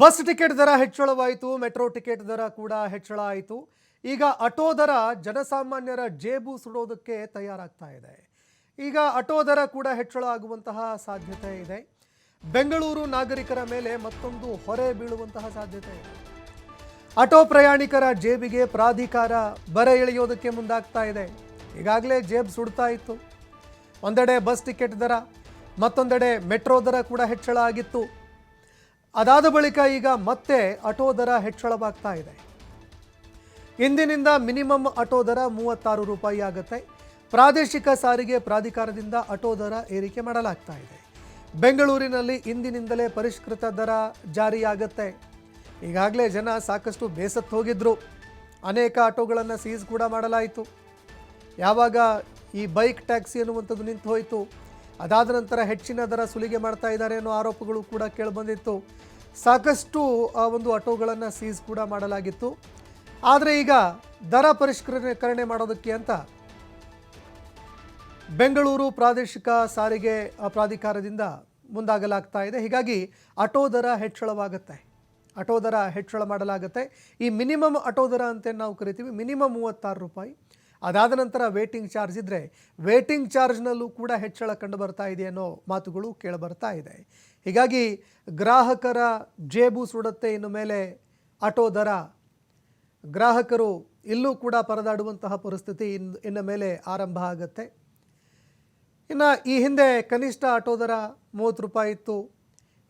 Bus ticket ದರ ಹೆಚ್ಚಳವಾಯಿತು, metro ticket ದರ ಕೂಡ ಹೆಚ್ಚಳ ಆಯಿತು. ಈಗ ಆಟೋ ದರ ಜನಸಾಮಾನ್ಯರ ಜೇಬು ಸುಡೋದಕ್ಕೆ ತಯಾರಾಗ್ತಾ ಇದೆ. ಈಗ ಆಟೋ ದರ ಕೂಡ ಹೆಚ್ಚಳ ಆಗುವಂತಹ ಸಾಧ್ಯತೆ ಇದೆ. ಬೆಂಗಳೂರು ನಾಗರಿಕರ ಮೇಲೆ ಮತ್ತೊಂದು ಹೊರೆ ಬೀಳುವಂತಹ ಸಾಧ್ಯತೆ ಇದೆ. ಆಟೋ ಪ್ರಯಾಣಿಕರ ಜೇಬಿಗೆ ಪ್ರಾಧಿಕಾರ ಬರ ಎಳೆಯೋದಕ್ಕೆ ಮುಂದಾಗ್ತಾ ಇದೆ. ಈಗಾಗಲೇ ಜೇಬ್ ಸುಡ್ತಾ ಇತ್ತು. ಒಂದೆಡೆ ಬಸ್ ಟಿಕೆಟ್ ದರ, ಮತ್ತೊಂದೆಡೆ ಮೆಟ್ರೋ ದರ ಕೂಡ ಹೆಚ್ಚಳ ಆಗಿತ್ತು. ಅದಾದ ಬಳಿಕ ಈಗ ಮತ್ತೆ ಆಟೋ ದರ ಹೆಚ್ಚಳವಾಗ್ತಾ ಇದೆ. ಇಂದಿನಿಂದ ಮಿನಿಮಮ್ ಆಟೋ ದರ ಮೂವತ್ತಾರು ರೂಪಾಯಿ ಆಗುತ್ತೆ. ಪ್ರಾದೇಶಿಕ ಸಾರಿಗೆ ಪ್ರಾಧಿಕಾರದಿಂದ ಆಟೋ ದರ ಏರಿಕೆ ಮಾಡಲಾಗ್ತಾ ಇದೆ. ಬೆಂಗಳೂರಿನಲ್ಲಿ ಇಂದಿನಿಂದಲೇ ಪರಿಷ್ಕೃತ ದರ ಜಾರಿಯಾಗತ್ತೆ. ಈಗಾಗಲೇ ಜನ ಸಾಕಷ್ಟು ಬೇಸತ್ತು ಹೋಗಿದ್ರು. ಅನೇಕ ಆಟೋಗಳನ್ನು ಸೀಸ್ ಕೂಡ ಮಾಡಲಾಯಿತು. ಯಾವಾಗ ಈ ಬೈಕ್ ಟ್ಯಾಕ್ಸಿ ಅನ್ನುವಂಥದ್ದು ನಿಂತು ಹೋಯಿತು. ಅದಾದ ನಂತರ ಹೆಚ್ಚಿನ ದರ ಸುಲಿಗೆ ಮಾಡ್ತಾ ಇದ್ದಾರೆ ಅನ್ನೋ ಆರೋಪಗಳು ಕೂಡ ಕೇಳಿಬಂದಿತ್ತು. ಸಾಕಷ್ಟು, ಆ, ಒಂದು ಆಟೋಗಳನ್ನು ಸೀಸ್ ಕೂಡ ಮಾಡಲಾಗಿತ್ತು. ಆದರೆ ಈಗ ದರ ಪರಿಷ್ಕರಣೆ ಮಾಡೋದಕ್ಕೆ ಅಂತ ಬೆಂಗಳೂರು ಪ್ರಾದೇಶಿಕ ಸಾರಿಗೆ ಪ್ರಾಧಿಕಾರದಿಂದ ಮುಂದಾಗಲಾಗ್ತಾ ಇದೆ. ಹೀಗಾಗಿ ಆಟೋ ದರ ಹೆಚ್ಚಳವಾಗುತ್ತೆ. ಆಟೋ ದರ ಹೆಚ್ಚಳ ಮಾಡಲಾಗುತ್ತೆ. ಈ ಮಿನಿಮಮ್ ಆಟೋ ದರ ಅಂತ ನಾವು ಕರಿತೀವಿ? ಮಿನಿಮಮ್ ಮೂವತ್ತಾರು ರೂಪಾಯಿ. ಅದಾದ ನಂತರ ವೇಟಿಂಗ್ ಚಾರ್ಜ್ ಇದ್ದರೆ ವೇಟಿಂಗ್ ಚಾರ್ಜ್ನಲ್ಲೂ ಕೂಡ ಹೆಚ್ಚಳ ಕಂಡು ಬರ್ತಾ ಇದೆ ಅನ್ನೋ ಮಾತುಗಳು ಕೇಳಿಬರ್ತಾ ಇದೆ. ಹೀಗಾಗಿ ಗ್ರಾಹಕರ ಜೇಬು ಸುಡುತ್ತೆ ಇನ್ನು ಮೇಲೆ ಆಟೋ ದರ. ಗ್ರಾಹಕರು ಇಲ್ಲೂ ಕೂಡ ಪರದಾಡುವಂತಹ ಪರಿಸ್ಥಿತಿ ಇನ್, ಇನ್ನು ಮೇಲೆ ಆರಂಭ ಆಗುತ್ತೆ. ಇನ್ನು ಈ ಹಿಂದೆ ಕನಿಷ್ಠ ಆಟೋ ದರ ಮೂವತ್ತು ರೂಪಾಯಿ ಇತ್ತು.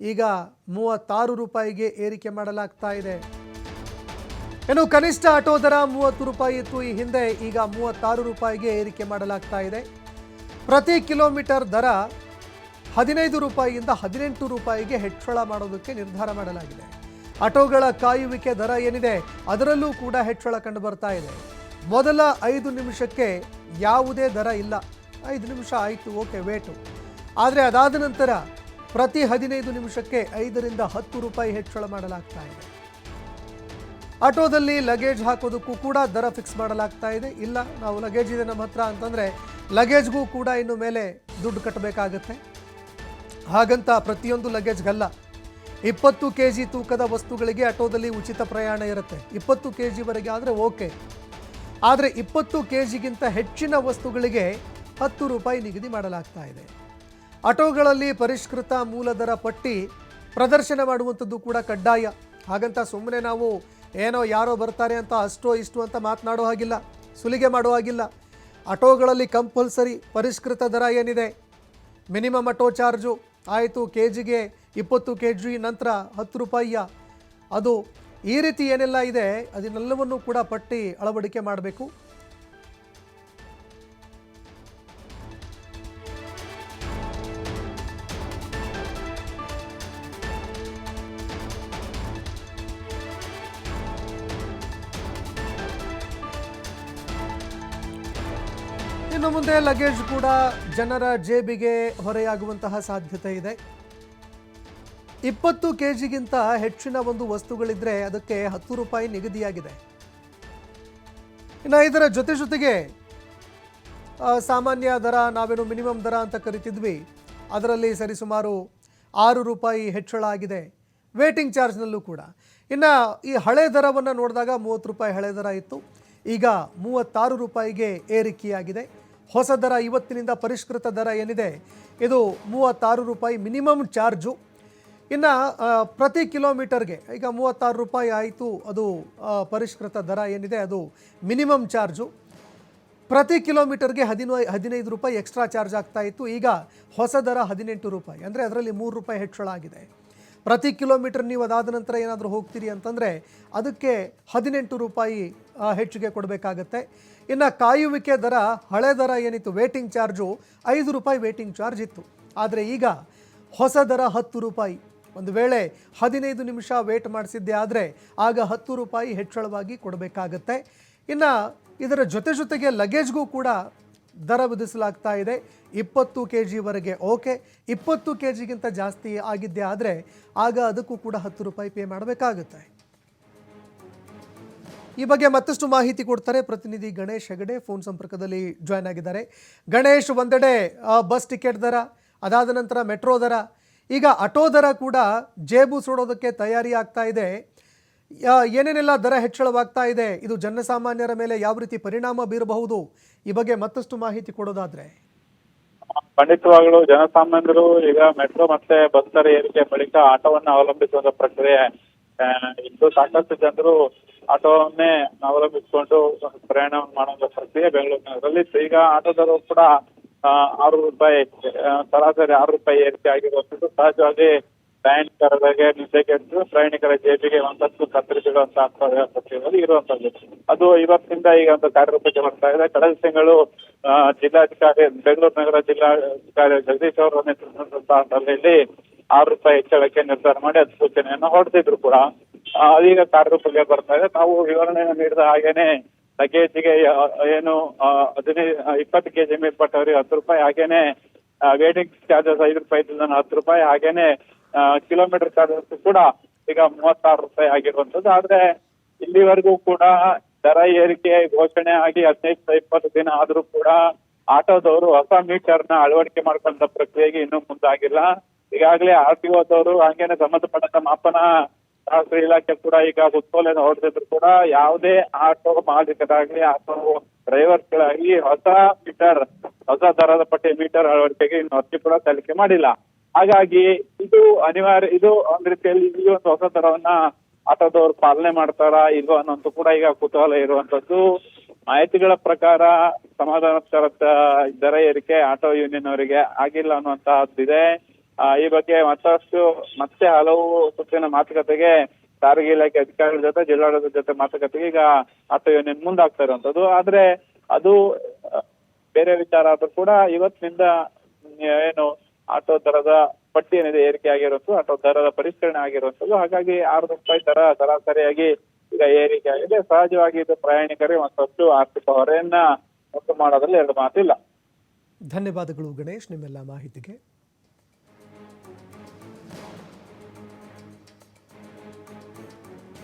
ಈಗ ಮೂವತ್ತಾರು ರೂಪಾಯಿಗೆ ಏರಿಕೆ ಮಾಡಲಾಗ್ತಾ ಇದೆ. ಇನ್ನು ಕನಿಷ್ಠ ಆಟೋ ದರ ಮೂವತ್ತು ರೂಪಾಯಿ ಇತ್ತು. ಈ ಹಿಂದೆ ಈಗ ಮೂವತ್ತಾರು ರೂಪಾಯಿಗೆ ಏರಿಕೆ ಮಾಡಲಾಗ್ತಾ ಇದೆ. ಪ್ರತಿ ಕಿಲೋಮೀಟರ್ ದರ ಹದಿನೈದು ರೂಪಾಯಿಯಿಂದ ಹದಿನೆಂಟು ರೂಪಾಯಿಗೆ ಹೆಚ್ಚಳ ಮಾಡೋದಕ್ಕೆ ನಿರ್ಧಾರ ಮಾಡಲಾಗಿದೆ. ಆಟೋಗಳ ಕಾಯುವಿಕೆ ದರ ಏನಿದೆ, ಅದರಲ್ಲೂ ಕೂಡ ಹೆಚ್ಚಳ ಕಂಡು ಬರ್ತಾ ಇದೆ. ಮೊದಲ ಐದು ನಿಮಿಷಕ್ಕೆ ಯಾವುದೇ ದರ ಇಲ್ಲ. ಐದು ನಿಮಿಷ ಆಯಿತು, ಓಕೆ, ವೇಟು. ಆದರೆ ಅದಾದ ನಂತರ ಪ್ರತಿ ಹದಿನೈದು ನಿಮಿಷಕ್ಕೆ ಐದರಿಂದ ಹತ್ತು ರೂಪಾಯಿ ಹೆಚ್ಚಳ ಮಾಡಲಾಗ್ತಾ ಇದೆ. ಆಟೋದಲ್ಲಿ ಲಗೇಜ್ ಹಾಕೋದಕ್ಕೂ ಕೂಡ ದರ ಫಿಕ್ಸ್ ಮಾಡಲಾಗ್ತಾ ಇದೆ. ಇಲ್ಲ, ನಾವು ಲಗೇಜ್ ಇದೆ ನಮ್ಮ ಹತ್ರ ಅಂತಂದರೆ ಲಗೇಜ್ಗೂ ಕೂಡ ಇನ್ನು ಮೇಲೆ ದುಡ್ಡು ಕಟ್ಟಬೇಕಾಗತ್ತೆ. ಹಾಗಂತ ಪ್ರತಿಯೊಂದು ಲಗೇಜ್ಗಲ್ಲ. ಇಪ್ಪತ್ತು ಕೆ ಜಿ ತೂಕದ ವಸ್ತುಗಳಿಗೆ ಆಟೋದಲ್ಲಿ ಉಚಿತ ಪ್ರಯಾಣ ಇರುತ್ತೆ. ಇಪ್ಪತ್ತು ಕೆ ಜಿವರೆಗೆ ಆದರೆ ಓಕೆ. ಆದರೆ ಇಪ್ಪತ್ತು ಕೆ ಜಿಗಿಂತ ಹೆಚ್ಚಿನ ವಸ್ತುಗಳಿಗೆ ಹತ್ತು ರೂಪಾಯಿ ನಿಗದಿ ಮಾಡಲಾಗ್ತಾ ಇದೆ. ಆಟೋಗಳಲ್ಲಿ ಪರಿಷ್ಕೃತ ಮೂಲದರ ಪಟ್ಟಿ ಪ್ರದರ್ಶನ ಮಾಡುವಂಥದ್ದು ಕೂಡ ಕಡ್ಡಾಯ. ಹಾಗಂತ ಸುಮ್ಮನೆ ನಾವು ಏನೋ ಯಾರೋ ಬರ್ತಾರೆ ಅಂತ ಅಷ್ಟೋ ಇಷ್ಟು ಅಂತ ಮಾತನಾಡೋ ಹಾಗಿಲ್ಲ, ಸುಲಿಗೆ ಮಾಡೋ ಹಾಗಿಲ್ಲ. ಆಟೋಗಳಲ್ಲಿ ಕಂಪಲ್ಸರಿ ಪರಿಷ್ಕೃತ ದರ ಏನಿದೆ? ಮಿನಿಮಮ್ ಆಟೋ ಚಾರ್ಜು ಆಯಿತು ಕೆ ಜಿಗೆ ಇಪ್ಪತ್ತು ಕೆ ಜಿ ನಂತರ ಹತ್ತು ರೂಪಾಯಿಯ. ಅದು ಈ ರೀತಿ ಏನೆಲ್ಲ ಇದೆ, ಅದನ್ನೆಲ್ಲವನ್ನು ಕೂಡ ಪಟ್ಟಿ ಅಳವಡಿಕೆ ಮಾಡಬೇಕು. ಇನ್ನು ಮುಂದೆ ಲಗೇಜ್ ಕೂಡ ಜನರ ಜೇಬಿಗೆ ಹೊರೆಯಾಗುವಂತಹ ಸಾಧ್ಯತೆ ಇದೆ. ಇಪ್ಪತ್ತು ಕೆ ಜಿಗಿಂತ ಹೆಚ್ಚಿನ ಒಂದು ವಸ್ತುಗಳಿದ್ರೆ ಅದಕ್ಕೆ ಹತ್ತು ರೂಪಾಯಿ ನಿಗದಿಯಾಗಿದೆ. ಇನ್ನು ಇದರ ಜೊತೆ ಜೊತೆಗೆ ಸಾಮಾನ್ಯ ದರ ನಾವೇನು ಮಿನಿಮಮ್ ದರ ಅಂತ ಕರಿತಿದ್ವಿ. ಅದರಲ್ಲಿ ಸರಿಸುಮಾರು ಆರು ರೂಪಾಯಿ ಹೆಚ್ಚಳ ಆಗಿದೆ. ವೇಟಿಂಗ್ ಚಾರ್ಜ್ನಲ್ಲೂ ಕೂಡ. ಇನ್ನು ಈ ಹಳೆ ದರವನ್ನು ನೋಡಿದಾಗ ಮೂವತ್ತು ರೂಪಾಯಿ ಹಳೆ ದರ ಇತ್ತು. ಈಗ ಮೂವತ್ತಾರು ರೂಪಾಯಿಗೆ ಏರಿಕೆಯಾಗಿದೆ. ಹೊಸ ದರ ಇವತ್ತಿನಿಂದ ಪರಿಷ್ಕೃತ ದರ ಏನಿದೆ? ಇದು ಮೂವತ್ತಾರು ರೂಪಾಯಿ ಮಿನಿಮಮ್ ಚಾರ್ಜು. ಇನ್ನು ಪ್ರತಿ ಕಿಲೋಮೀಟರ್ಗೆ, ಈಗ ಮೂವತ್ತಾರು ರೂಪಾಯಿ ಆಯಿತು, ಅದು ಪರಿಷ್ಕೃತ ದರ ಏನಿದೆ, ಅದು ಮಿನಿಮಮ್ ಚಾರ್ಜು. ಪ್ರತಿ ಕಿಲೋಮೀಟರ್ಗೆ ಹದಿನೈ, ಹದಿನೈದು ರೂಪಾಯಿ ಎಕ್ಸ್ಟ್ರಾ ಚಾರ್ಜ್ ಆಗ್ತಾ ಇತ್ತು. ಈಗ ಹೊಸ ದರ ಹದಿನೆಂಟು ರೂಪಾಯಿ, ಅಂದರೆ ಅದರಲ್ಲಿ ಮೂರು ರೂಪಾಯಿ ಹೆಚ್ಚಳ ಆಗಿದೆ. ಪ್ರತಿ ಕಿಲೋಮೀಟರ್ ನೀವು ಅದಾದ ನಂತರ ಏನಾದರೂ ಹೋಗ್ತೀರಿ ಅಂತಂದರೆ ಅದಕ್ಕೆ ಹದಿನೆಂಟು ರೂಪಾಯಿ ಹೆಚ್ಚಿಗೆ ಕೊಡಬೇಕಾಗತ್ತೆ. ಇನ್ನು ಕಾಯುವಿಕೆ ದರ, ಹಳೆ ದರ ಏನಿತ್ತು ವೇಟಿಂಗ್ ಚಾರ್ಜು ಐದು ರೂಪಾಯಿ ವೇಟಿಂಗ್ ಚಾರ್ಜ್ ಇತ್ತು. ಆದರೆ ಈಗ ಹೊಸ ದರ ಹತ್ತು ರೂಪಾಯಿ. ಒಂದು ವೇಳೆ ಹದಿನೈದು ನಿಮಿಷ ವೇಟ್ ಮಾಡಿಸಿದ್ದೆ ಆದರೆ ಆಗ ಹತ್ತು ರೂಪಾಯಿ ಹೆಚ್ಚಳವಾಗಿ ಕೊಡಬೇಕಾಗತ್ತೆ. ಇನ್ನು ಇದರ ಜೊತೆ ಜೊತೆಗೆ ಲಗೇಜ್ಗೂ ಕೂಡ ದರ ವಿಧಿಸಲಾಗ್ತಾ ಇದೆ. ಇಪ್ಪತ್ತು ಕೆ ಜಿವರೆಗೆ ಓಕೆ. ಇಪ್ಪತ್ತು ಕೆ ಜಿಗಿಂತ ಜಾಸ್ತಿ ಆಗಿದ್ದೆ ಆದರೆ ಆಗ ಅದಕ್ಕೂ ಕೂಡ ಹತ್ತು ರೂಪಾಯಿ ಪೇ ಮಾಡಬೇಕಾಗುತ್ತೆ. ಈ ಬಗ್ಗೆ ಮತ್ತಷ್ಟು ಮಾಹಿತಿ ಕೊಡ್ತಾರೆ ಪ್ರತಿನಿಧಿ ಗಣೇಶ್ ಹೆಗಡೆ. ಫೋನ್ ಸಂಪರ್ಕದಲ್ಲಿ ಜಾಯ್ನ್ ಆಗಿದ್ದಾರೆ. ಗಣೇಶ್, ಒಂದೆಡೆ ಬಸ್ ಟಿಕೆಟ್ ದರ, ಅದಾದ ನಂತರ ಮೆಟ್ರೋ ದರ, ಈಗ ಆಟೋ ದರ ಕೂಡ ಜೇಬು ಸುಡೋದಕ್ಕೆ ತಯಾರಿ ಆಗ್ತಾ ಇದೆ. ಏನೇನೆಲ್ಲ ದರ ಹೆಚ್ಚಳವಾಗ್ತಾ ಇದೆ? ಇದು ಜನಸಾಮಾನ್ಯರ ಮೇಲೆ ಯಾವ ರೀತಿ ಪರಿಣಾಮ ಬೀರಬಹುದು? ಈ ಬಗ್ಗೆ ಮತ್ತಷ್ಟು ಮಾಹಿತಿ ಕೊಡೋದಾದ್ರೆ. ಖಂಡಿತವಾಗ್ಲೂ ಜನಸಾಮಾನ್ಯರು ಈಗ ಮೆಟ್ರೋ ಮತ್ತೆ ಬಸ್ ದರ ಏರಿಕೆ ಬಳಿಕ ಆಟೋವನ್ನ ಅವಲಂಬಿಸುವ ಪ್ರಕ್ರಿಯೆ ಇಂದು ಸಾಕಷ್ಟು ಜನರು ಆಟೋವನ್ನೇ ಅವಲಂಬಿಸಿಕೊಂಡು ಪ್ರಯಾಣ ಮಾಡುವಂತ ಪ್ರಕ್ರಿಯೆ ಬೆಂಗಳೂರು ನಗರದಲ್ಲಿ. ಈಗ ಆಟೋ ದರ ಕೂಡ ಆರು ರೂಪಾಯಿ ಸರಾಸರಿ ಆರು ರೂಪಾಯಿ ಏರಿಕೆ ಆಗಿರುವಂತದ್ದು ಸಹಜವಾಗಿ ಪ್ರಯಾಣಿಕರಿಗೆ ನಿದ್ದೆಗೆಟ್ಟು ಪ್ರಯಾಣಿಕರ ಜೇಬಿಗೆ ಒಂದಷ್ಟು ಕತ್ತರಿಸಿರುವಂತಹ ಪ್ರತಿಯೊಂದು ಇರುವಂತದ್ದು. ಅದು ಇವತ್ತಿಂದ ಈಗ ಒಂದು ಕಾರ್ಯರೂಪಕ್ಕೆ ಬರ್ತಾ ಇದೆ. ಕಳೆದ ತಿಂಗಳು ಜಿಲ್ಲಾಧಿಕಾರಿ, ಬೆಂಗಳೂರು ನಗರ ಜಿಲ್ಲಾಧಿಕಾರಿ ಜಗದೀಶ್ ಅವರ ನೇತೃತ್ವದ ಸಭೆಯಲ್ಲಿ ಆರು ರೂಪಾಯಿ ಹೆಚ್ಚಳಕ್ಕೆ ನಿರ್ಧಾರ ಮಾಡಿ ಅದು ಸೂಚನೆಯನ್ನು ಹೊರಡಿಸಿದ್ರು ಕೂಡ. ಅದೀಗ ಕಾರ್ಯರೂಪಕ್ಕೆ ಬರ್ತಾ ಇದೆ. ನಾವು ವಿವರಣೆಯನ್ನು ನೀಡಿದ ಹಾಗೇನೆ ಲಗೇಜಿಗೆ ಏನು ಹದಿನೈದು ಇಪ್ಪತ್ತು ಕೆಜಿ ಮೇಲ್ಪಟ್ಟವರಿಗೆ ಹತ್ತು ರೂಪಾಯಿ, ಹಾಗೇನೆ ವೇಟಿಂಗ್ ಚಾರ್ಜಸ್ ಐದು ರೂಪಾಯಿ ಹತ್ತು ರೂಪಾಯಿ, ಹಾಗೇನೆ ಕಿಲೋಮೀಟರ್ ಚಾರ್ಜಸ್ ಕೂಡ ಈಗ ಮೂವತ್ತಾರು ರೂಪಾಯಿ ಆಗಿರುವಂತದ್ದು ಆದ್ರೆ ಇಲ್ಲಿವರೆಗೂ ಕೂಡ ದರ ಏರಿಕೆ ಘೋಷಣೆ ಆಗಿ ಹದಿನೈದು ಇಪ್ಪತ್ತು ದಿನ ಆದ್ರೂ ಕೂಡ ಆಟೋದವರು ಹೊಸ ಮೀಟರ್ನ ಅಳವಡಿಕೆ ಮಾಡ್ಕೊಂಡ ಪ್ರಕ್ರಿಯೆಗೆ ಇನ್ನೂ ಮುಂದಾಗಿಲ್ಲ. ಈಗಾಗಲೇ ಆರ್ ಟಿ ಓದವರು ಹಂಗೇನೆ ಸಂಬಂಧಪಟ್ಟಂತ ಮಾಪನ ಶಾಸ್ತ್ರ ಇಲಾಖೆ ಕೂಡ ಈಗ ಉತ್ಕೋಲೆಯನ್ನು ಹೊರಡಿದ್ರು ಕೂಡ ಯಾವುದೇ ಆಟೋ ಮಾಲೀಕರಾಗ್ಲಿ ಆಟೋ ಡ್ರೈವರ್ಗಳಾಗಿ ಹೊಸ ಮೀಟರ್, ಹೊಸ ದರದ ಪಟ್ಟಿ ಮೀಟರ್ ಅಳವಡಿಕೆಗೆ ಇನ್ನು ಅರ್ಜಿ ಕೂಡ ಸಲ್ಲಿಕೆ ಮಾಡಿಲ್ಲ. ಹಾಗಾಗಿ ಇದು ಅನಿವಾರ್ಯ, ಇದು ಒಂದ್ ರೀತಿಯಲ್ಲಿ ಈ ಒಂದು ಹೊಸ ತರವನ್ನ ಆಟೋದವರು ಪಾಲನೆ ಮಾಡ್ತಾರಾ, ಇಲ್ವಾ ಅನ್ನೋದು ಕೂಡ ಈಗ ಕುತೂಹಲ ಇರುವಂತದ್ದು. ಮಾಹಿತಿಗಳ ಪ್ರಕಾರ ಸಮಾಧಾನಕರ ದರ ಏರಿಕೆ ಆಟೋ ಯೂನಿಯನ್ ಅವರಿಗೆ ಆಗಿಲ್ಲ ಅನ್ನುವಂತಹದ್ದಿದೆ. ಈ ಬಗ್ಗೆ ಮತ್ತಷ್ಟು, ಮತ್ತೆ ಹಲವು ಸುತ್ತಿನ ಮಾತುಕತೆಗೆ ಸಾರಿಗೆ ಇಲಾಖೆ ಅಧಿಕಾರಿಗಳ ಜೊತೆ, ಜಿಲ್ಲಾಡಳಿತದ ಜೊತೆ ಮಾತುಕತೆಗೆ ಈಗ ಆಟೋ ಯೂನಿಯನ್ ಮುಂದಾಗ್ತಾ ಇರುವಂತದ್ದು. ಆದ್ರೆ ಅದು, ಬೇರೆ ವಿಚಾರ ಆದ್ರೂ ಕೂಡ ಇವತ್ತಿನಿಂದ, ಏನು ಆಟೋ ದರದ ಪಟ್ಟಿ ಏನಿದೆ, ಏರಿಕೆ ಆಗಿರುವಂತದ್ದು ಆಟೋ ದರದ ಪರಿಷ್ಕರಣೆ ಆಗಿರುವಂತದ್ದು ಹಾಗಾಗಿ ಆರು ರೂಪಾಯಿ ದರ, ಸರಾಸರಿಯಾಗಿ ಈಗ ಏರಿಕೆ ಆಗಿದೆ. ಸಹಜವಾಗಿ ಇದು ಪ್ರಯಾಣಿಕರಿಗೆ ಒಂದಷ್ಟು ಆರ್ಥಿಕ ಹೊರೆಯನ್ನ ಉಂಟು ಮಾಡೋದ್ರಲ್ಲಿ ಎರಡು ಮಾತಿಲ್ಲ. ಧನ್ಯವಾದಗಳು ಗಣೇಶ್, ನಿಮ್ಮೆಲ್ಲ ಮಾಹಿತಿಗೆ.